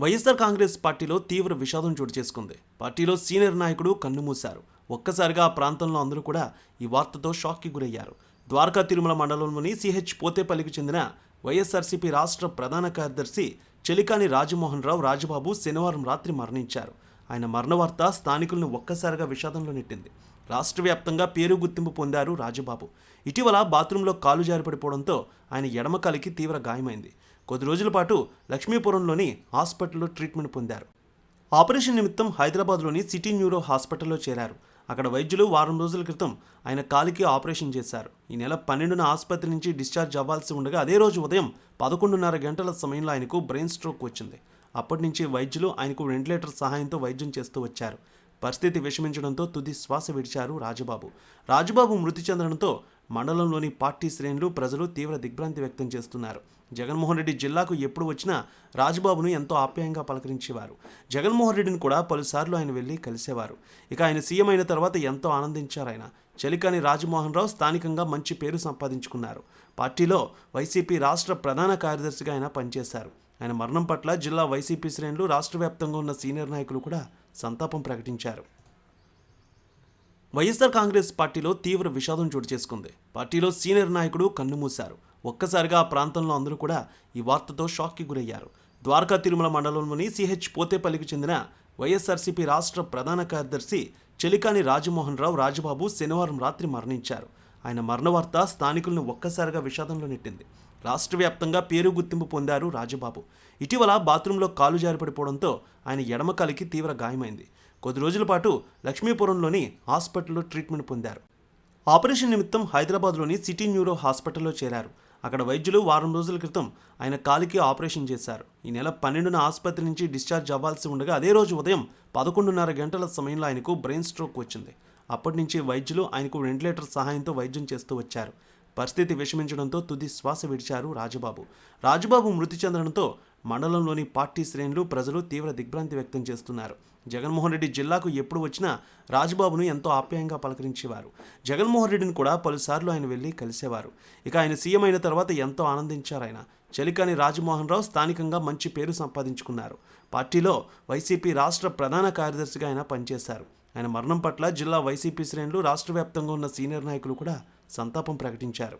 వైఎస్ఆర్ కాంగ్రెస్ పార్టీలో తీవ్ర విషాదం చోటు చేసుకుంది. పార్టీలో సీనియర్ నాయకుడు కన్నుమూశారు ఒక్కసారిగా ఆ ప్రాంతంలో అందరూ కూడా ఈ వార్తతో షాక్కి గురయ్యారు. ద్వారకా తిరుమల మండలంలోని సిహెచ్ పోతేపల్లికి చెందిన వైఎస్ఆర్సీపీ రాష్ట్ర ప్రధాన కార్యదర్శి చెలికాని రాజమోహన్ రావు రాజబాబు శనివారం రాత్రి మరణించారు. ఆయన మరణ వార్త స్థానికులను ఒక్కసారిగా విషాదంలో నెట్టింది. రాష్ట్ర వ్యాప్తంగా పేరు గుర్తింపు పొందారు రాజబాబు. ఇటీవల బాత్రూంలో కాలు జారిపడిపోవడంతో ఆయన ఎడమకాలికి తీవ్ర గాయమైంది. కొద్ది రోజుల పాటు లక్ష్మీపురంలోని హాస్పిటల్లో ట్రీట్మెంట్ పొందారు. ఆపరేషన్ నిమిత్తం హైదరాబాద్లోని సిటీ న్యూరో హాస్పిటల్లో చేరారు. అక్కడ వైద్యులు వారం రోజుల క్రితం ఆయన కాలికి ఆపరేషన్ చేశారు. ఈ నెల పన్నెండున ఆసుపత్రి నుంచి డిశ్చార్జ్ అవ్వాల్సి ఉండగా అదే రోజు ఉదయం పదకొండున్నర గంటల సమయంలో ఆయనకు బ్రెయిన్ స్ట్రోక్ వచ్చింది. అప్పటి నుంచి వైద్యులు ఆయనకు వెంటిలేటర్ సహాయంతో వైద్యం చేస్తూ వచ్చారు. పరిస్థితి విషమించడంతో తుది శ్వాస విడిచారు రాజబాబు. రాజబాబు మృతి చెందడంతో మండలంలోని పార్టీ శ్రేణులు ప్రజలు తీవ్ర దిగ్భ్రాంతి వ్యక్తం చేస్తున్నారు. జగన్మోహన్ రెడ్డి జిల్లాకు ఎప్పుడు వచ్చినా రాజ్బాబును ఎంతో ఆప్యాయంగా పలకరించేవారు. జగన్మోహన్ రెడ్డిని కూడా పలుసార్లు ఆయన వెళ్ళి కలిసేవారు. ఇక ఆయన సీఎం అయిన తర్వాత ఎంతో ఆనందించారు ఆయన. చలికాని రాజమోహన్ రావు స్థానికంగా మంచి పేరు సంపాదించుకున్నారు. పార్టీలో వైసీపీ రాష్ట్ర ప్రధాన కార్యదర్శిగా ఆయన పనిచేశారు. ఆయన మరణం పట్ల జిల్లా వైసీపీ శ్రేణులు రాష్ట్ర వ్యాప్తంగా ఉన్న సీనియర్ నాయకులు కూడా సంతాపం ప్రకటించారు. వైఎస్ఆర్ కాంగ్రెస్ పార్టీలో తీవ్ర విషాదం చోటు చేసుకుంది. పార్టీలో సీనియర్ నాయకుడు కన్నుమూశారు ఒక్కసారిగా ఆ ప్రాంతంలో అందరూ కూడా ఈ వార్తతో షాక్కి గురయ్యారు. ద్వారకా తిరుమల మండలంలోని సిహెచ్ పోతేపల్లికి చెందిన వైఎస్ఆర్సీపీ రాష్ట్ర ప్రధాన కార్యదర్శి చెలికాని రాజమోహన్ రావు రాజబాబు శనివారం రాత్రి మరణించారు. ఆయన మరణ వార్త స్థానికులను ఒక్కసారిగా విషాదంలో నెట్టింది. రాష్ట్ర వ్యాప్తంగా పేరు గుర్తింపు పొందారు రాజబాబు. ఇటీవల బాత్రూంలో కాలు జారిపడిపోవడంతో ఆయన ఎడమకాలికి తీవ్ర గాయమైంది. కొద్ది రోజుల పాటు లక్ష్మీపురంలోని హాస్పిటల్లో ట్రీట్మెంట్ పొందారు. ఆపరేషన్ నిమిత్తం హైదరాబాద్లోని సిటీ న్యూరో హాస్పిటల్లో చేరారు. అక్కడ వైద్యులు వారం రోజుల క్రితం ఆయన కాలికి ఆపరేషన్ చేశారు. ఈ నెల పన్నెండున ఆసుపత్రి నుంచి డిశ్చార్జ్ అవ్వాల్సి ఉండగా అదే రోజు ఉదయం పదకొండున్నర గంటల సమయంలో ఆయనకు బ్రెయిన్ స్ట్రోక్ వచ్చింది. అప్పటి నుంచి వైద్యులు ఆయనకు వెంటిలేటర్ సహాయంతో వైద్యం చేస్తూ వచ్చారు. పరిస్థితి విషమించడంతో తుది శ్వాస విడిచారు రాజబాబు. రాజబాబు మృతి చెందడంతో మండలంలోని పార్టీ శ్రేణులు ప్రజలు తీవ్ర దిగ్భ్రాంతి వ్యక్తం చేస్తున్నారు. జగన్మోహన్ రెడ్డి జిల్లాకు ఎప్పుడు వచ్చినా రాజ్బాబును ఎంతో ఆప్యాయంగా పలకరించేవారు. జగన్మోహన్ రెడ్డిని కూడా పలుసార్లు ఆయన వెళ్ళి కలిసేవారు. ఇక ఆయన సీఎం అయిన తర్వాత ఎంతో ఆనందించారు ఆయన. చలికాని రాజమోహన్ రావు స్థానికంగా మంచి పేరు సంపాదించుకున్నారు. పార్టీలో వైసీపీ రాష్ట్ర ప్రధాన కార్యదర్శిగా ఆయన పనిచేశారు. ఆయన మరణం పట్ల జిల్లా వైసీపీ శ్రేణులు రాష్ట్ర వ్యాప్తంగా ఉన్న సీనియర్ నాయకులు కూడా సంతాపం ప్రకటించారు.